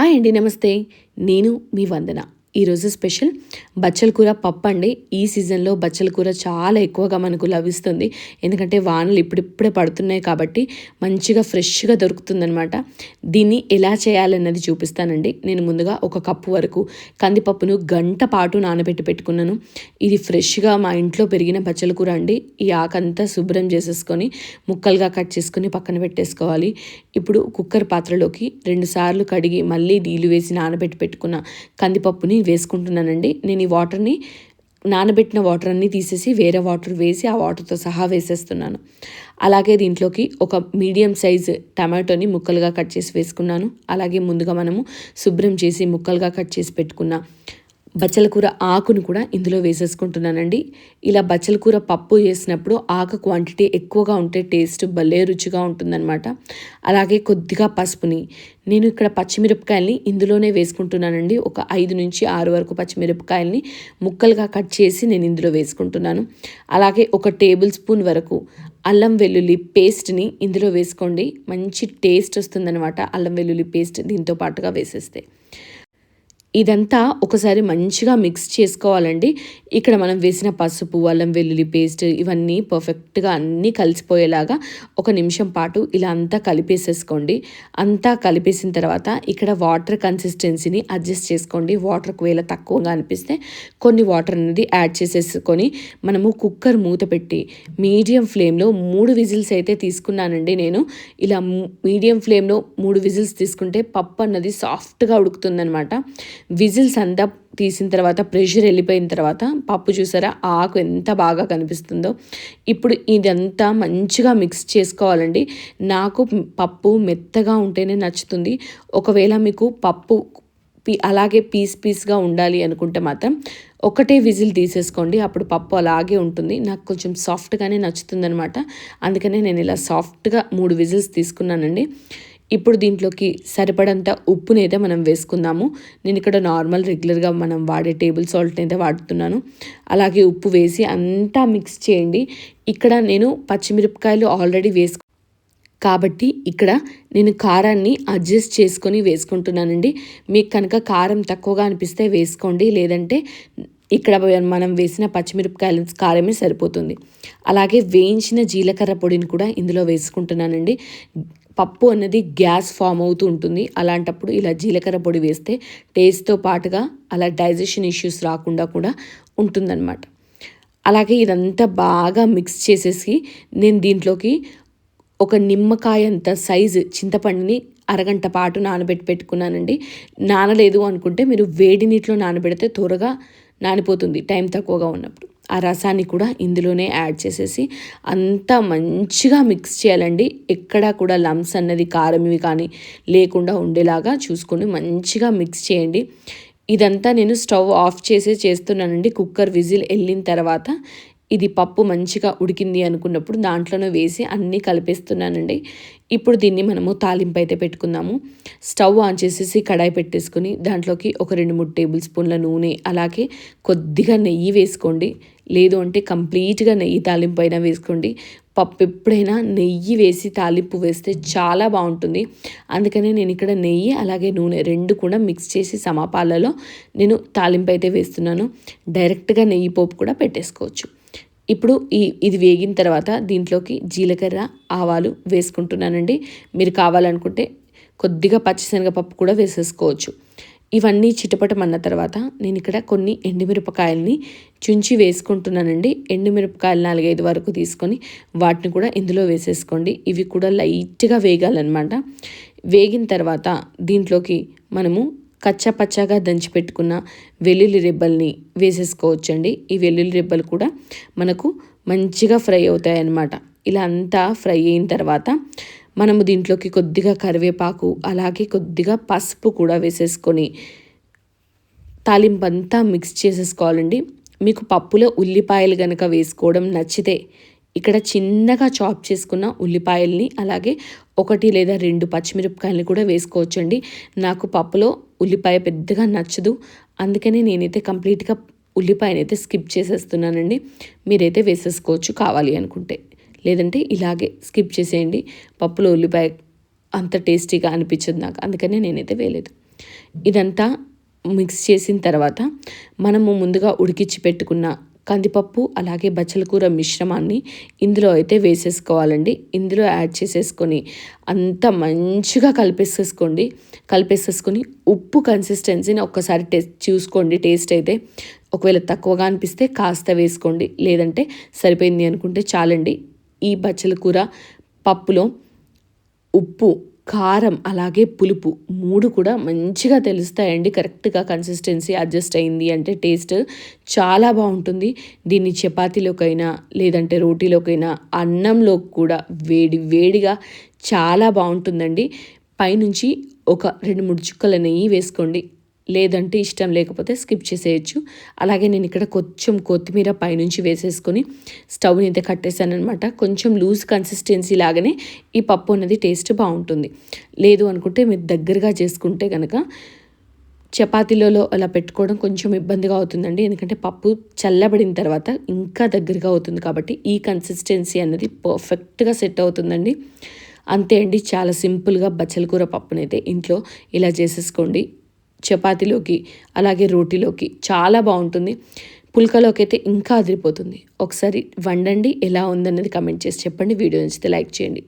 Hi అండి నమస్తే. నేను మీ వందన. ఈరోజు స్పెషల్ బచ్చల కూర పప్పు అండి. ఈ సీజన్లో బచ్చల కూర చాలా ఎక్కువగా మనకు లభిస్తుంది. ఎందుకంటే వానలు ఇప్పుడిప్పుడే పడుతున్నాయి కాబట్టి మంచిగా ఫ్రెష్గా దొరుకుతుందనమాట దీన్ని ఎలా చేయాలన్నది చూపిస్తానండి. నేను ముందుగా ఒక కప్పు వరకు కందిపప్పును గంట పాటు నానబెట్టి పెట్టుకున్నాను. ఇది ఫ్రెష్గా మా ఇంట్లో పెరిగిన బచ్చల కూర అండి. ఈ ఆకంతా శుభ్రం చేసేసుకొని ముక్కలుగా కట్ చేసుకొని పక్కన పెట్టేసుకోవాలి. ఇప్పుడు కుక్కర్ పాత్రలోకి రెండుసార్లు కడిగి మళ్ళీ నీళ్ళు వేసి నానబెట్టి పెట్టుకున్న కందిపప్పుని వేసుకుంటున్నానండి. నేను ఈ వాటర్ని నానబెట్టిన వాటర్ అన్నీ తీసేసి వేరే వాటర్ వేసి ఆ వాటర్తో సహా వేసేస్తున్నాను. అలాగే దీంట్లోకి ఒక మీడియం సైజ్ టమాటోని ముక్కలుగా కట్ చేసి వేసుకున్నాను. అలాగే ముందుగా మనము శుభ్రం చేసి ముక్కలుగా కట్ చేసి పెట్టుకున్న బచ్చల కూర ఆకును కూడా ఇందులో వేసేసుకుంటున్నానండి. ఇలా బచ్చల కూర పప్పు చేసినప్పుడు ఆకు క్వాంటిటీ ఎక్కువగా ఉంటే టేస్ట్ భలే రుచిగా ఉంటుందన్నమాట. అలాగే కొద్దిగా పసుపుని నేను ఇక్కడ పచ్చిమిరపకాయల్ని ఇందులోనే వేసుకుంటున్నానండి. ఒక ఐదు నుంచి ఆరు వరకు పచ్చిమిరపకాయల్ని ముక్కలుగా కట్ చేసి నేను ఇందులో వేసుకుంటున్నాను. అలాగే ఒక టేబుల్ స్పూన్ వరకు అల్లం వెల్లుల్లి పేస్ట్ని ఇందులో వేసుకోండి. మంచి టేస్ట్ వస్తుందన్నమాట అల్లం వెల్లుల్లి పేస్ట్ దీంతో పాటుగా వేసేస్తే. ఇదంతా ఒకసారి మంచిగా మిక్స్ చేసుకోవాలండి. ఇక్కడ మనం వేసిన పసుపు అల్లం వెల్లుల్లి పేస్ట్ ఇవన్నీ పర్ఫెక్ట్గా అన్నీ కలిసిపోయేలాగా ఒక నిమిషం పాటు ఇలా అంతా కలిపేసేసుకోండి. అంతా కలిపేసిన తర్వాత ఇక్కడ వాటర్ కన్సిస్టెన్సీని అడ్జస్ట్ చేసుకోండి. వాటర్ ఒకవేళ తక్కువగా అనిపిస్తే కొన్ని వాటర్ అనేది యాడ్ చేసేసుకొని మనము కుక్కర్ మూత పెట్టి మీడియం ఫ్లేమ్లో మూడు విజిల్స్ అయితే తీసుకున్నానండి నేను. ఇలా మీడియం ఫ్లేమ్లో మూడు విజిల్స్ తీసుకుంటే పప్పు అన్నది సాఫ్ట్గా ఉడుకుతుందనమాట విజిల్స్ అంతా తీసిన తర్వాత ప్రెషర్ వెళ్ళిపోయిన తర్వాత పప్పు చూసారా? ఆకు ఎంత బాగా కనిపిస్తుందో. ఇప్పుడు ఇదంతా మంచిగా మిక్స్ చేసుకోవాలండి. నాకు పప్పు మెత్తగా ఉంటేనే నచ్చుతుంది. ఒకవేళ మీకు పప్పు అలాగే పీస్ పీస్గా ఉండాలి అనుకుంటే మాత్రం ఒకటే విజిల్ తీసేసుకోండి. అప్పుడు పప్పు అలాగే ఉంటుంది. నాకు కొంచెం సాఫ్ట్గానే నచ్చుతుంది అనమాట అందుకనే నేను ఇలా సాఫ్ట్గా మూడు విజిల్స్ తీసుకున్నానండి. ఇప్పుడు దీంట్లోకి సరిపడంత ఉప్పునైతే మనం వేసుకుందాము. నేను ఇక్కడ నార్మల్ రెగ్యులర్గా మనం వాడే టేబుల్ సాల్ట్ని అయితే వాడుతున్నాను. అలాగే ఉప్పు వేసి అంతా మిక్స్ చేయండి. ఇక్కడ నేను పచ్చిమిరపకాయలు ఆల్రెడీ వేసుకు కాబట్టి ఇక్కడ నేను కారాన్ని అడ్జస్ట్ చేసుకొని వేసుకుంటున్నానండి. మీకు కనుక కారం తక్కువగా అనిపిస్తే వేసుకోండి. లేదంటే ఇక్కడ మనం వేసిన పచ్చిమిరపకాయల కారమే సరిపోతుంది. అలాగే వేయించిన జీలకర్ర పొడిని కూడా ఇందులో వేసుకుంటున్నానండి. పప్పు అన్నది గ్యాస్ ఫామ్ అవుతూ ఉంటుంది. అలాంటప్పుడు ఇలా జీలకర్ర పొడి వేస్తే టేస్ట్తో పాటుగా అలా డైజెషన్ ఇష్యూస్ రాకుండా కూడా ఉంటుందన్నమాట. అలాగే ఇదంతా బాగా మిక్స్ చేసేసి నేను దీంట్లోకి ఒక నిమ్మకాయ అంత సైజు చింతపండుని అరగంట పాటు నానబెట్టి పెట్టుకున్నానండి. నానలేదు అనుకుంటే మీరు వేడి నీటిలో నానబెడితే త్వరగా నానిపోతుంది టైం తక్కువగా ఉన్నప్పుడు. ఆ రసాన్ని కూడా ఇందులోనే యాడ్ చేసేసి అంతా మంచిగా మిక్స్ చేయాలండి. ఎక్కడా కూడా లమ్స్ అన్నది కారమివి కానీ లేకుండా ఉండేలాగా చూసుకొని మంచిగా మిక్స్ చేయండి. ఇదంతా నేను స్టవ్ ఆఫ్ చేసే చేస్తున్నానండి. కుక్కర్ విజిల్ వెళ్ళిన తర్వాత ఇది పప్పు మంచిగా ఉడికింది అనుకున్నప్పుడు దాంట్లోనే వేసి అన్నీ కలిపేస్తున్నానండి. ఇప్పుడు దీన్ని మనము తాలింపు అయితే పెట్టుకుందాము. స్టవ్ ఆన్ చేసేసి కడాయి పెట్టేసుకుని దాంట్లోకి ఒక రెండు మూడు టేబుల్ స్పూన్ల నూనె అలాగే కొద్దిగా నెయ్యి వేసుకోండి. లేదు అంటే కంప్లీట్గా నెయ్యి తాలింపు అయినా వేసుకోండి. పప్పు ఎప్పుడైనా నెయ్యి వేసి తాలింపు వేస్తే చాలా బాగుంటుంది. అందుకనే నేను ఇక్కడ నెయ్యి అలాగే నూనె రెండు కూడా మిక్స్ చేసి సమపాలలో నేను తాలింపు అయితే వేస్తున్నాను. డైరెక్ట్గా నెయ్యి పోపు కూడా పెట్టేసుకోవచ్చు. ఇప్పుడు ఈ ఇది వేగిన తర్వాత దీంట్లోకి జీలకర్ర ఆవాలు వేసుకుంటున్నానండి. మీరు కావాలనుకుంటే కొద్దిగా పచ్చిశనగపప్పు కూడా వేసేసుకోవచ్చు. ఇవన్నీ చిటపటమన్న తర్వాత నేను ఇక్కడ కొన్ని ఎండుమిరపకాయలని చుంచి వేసుకుంటున్నానండి. ఎండుమిరపకాయలు నాలుగైదు వరకు తీసుకొని వాటిని కూడా ఇందులో వేసేసుకోండి. ఇవి కూడా లైట్గా వేగాలన్నమాట. వేగిన తర్వాత దీంట్లోకి మనము కచ్చపచ్చగా దంచి పెట్టుకున్న వెల్లుల్లి రెబ్బల్ని వేసేసుకోవచ్చండి. ఈ వెల్లుల్లి రెబ్బలు కూడా మనకు మంచిగా ఫ్రై అవుతాయి అన్నమాట ఇలా అంతా ఫ్రై అయిన తర్వాత మనము దీంట్లోకి కొద్దిగా కరివేపాకు అలాగే కొద్దిగా పసుపు కూడా వేసేసుకొని తాలింపు అంతా మిక్స్ చేసేసుకోవాలండి. మీకు పప్పులో ఉల్లిపాయలు కనుక వేసుకోవడం నచ్చితే ఇక్కడ చిన్నగా చాప్ చేసుకున్న ఉల్లిపాయల్ని అలాగే ఒకటి లేదా రెండు పచ్చిమిరపకాయలని కూడా వేసుకోవచ్చండి. నాకు పప్పులో ఉల్లిపాయ పెద్దగా నచ్చదు. అందుకని నేనైతే కంప్లీట్గా ఉల్లిపాయనైతే స్కిప్ చేసేస్తున్నానండి. మీరైతే వేసేసుకోవచ్చు కావాలి అనుకుంటే. లేదంటే ఇలాగే స్కిప్ చేసేయండి. పప్పులో ఉల్లిపాయ అంత టేస్టీగా అనిపించదు నాకు. అందుకనే నేనైతే వేయలేదు. ఇదంతా మిక్స్ చేసిన తర్వాత మనము ముందుగా ఉడికించి పెట్టుకున్న కందిపప్పు అలాగే బచ్చల కూర మిశ్రమాన్ని ఇందులో అయితే వేసేసుకోవాలండి. ఇందులో యాడ్ చేసేసుకొని అంత మంచిగా కలిపేసేసుకోండి. కలిపేసేసుకొని ఉప్పు కన్సిస్టెన్సీని ఒక్కసారి టేస్ట్ చూసుకోండి. టేస్ట్ అయితే ఒకవేళ తక్కువగా అనిపిస్తే కాస్త వేసుకోండి. లేదంటే సరిపోయింది అనుకుంటే చాలండి. ఈ బచ్చల కూర పప్పులో ఉప్పు కారం అలాగే పులుపు మూడు కూడా మంచిగా తెలుస్తాయండి. కరెక్ట్గా కన్సిస్టెన్సీ అడ్జస్ట్ అయింది అంటే టేస్ట్ చాలా బాగుంటుంది. దీన్ని చపాతీలోకైనా లేదంటే రోటీలోకైనా అన్నంలో కూడా వేడి వేడిగా చాలా బాగుంటుందండి. పైనుంచి ఒక రెండు మూడు చుక్కల నెయ్యి వేసుకోండి. లేదంటే ఇష్టం లేకపోతే స్కిప్ చేసేయచ్చు. అలాగే నేను ఇక్కడ కొంచెం కొత్తిమీర పైనుంచి వేసేసుకొని స్టవ్ని అయితే కట్టేశాను అనమాట కొంచెం లూజ్ కన్సిస్టెన్సీ లాగానే ఈ పప్పు అనేది టేస్ట్ బాగుంటుంది. లేదు అనుకుంటే మీరు దగ్గరగా చేసుకుంటే కనుక చపాతీలలో అలా పెట్టుకోవడం కొంచెం ఇబ్బందిగా అవుతుందండి. ఎందుకంటే పప్పు చల్లబడిన తర్వాత ఇంకా దగ్గరగా అవుతుంది కాబట్టి ఈ కన్సిస్టెన్సీ అనేది పర్ఫెక్ట్గా సెట్ అవుతుందండి. అంతే అండి. చాలా సింపుల్గా బచ్చల కూర పప్పునైతే ఇంట్లో ఇలా చేసేసుకోండి. చపాతీలోకి అలాగే రోటీలోకి చాలా బాగుంటుంది. పుల్కలోకి అయితే ఇంకా అదిరిపోతుంది. ఒకసారి వండండి ఎలా ఉందన్నది కమెంట్ చేసి చెప్పండి. వీడియో నచ్చితే లైక్ చేయండి.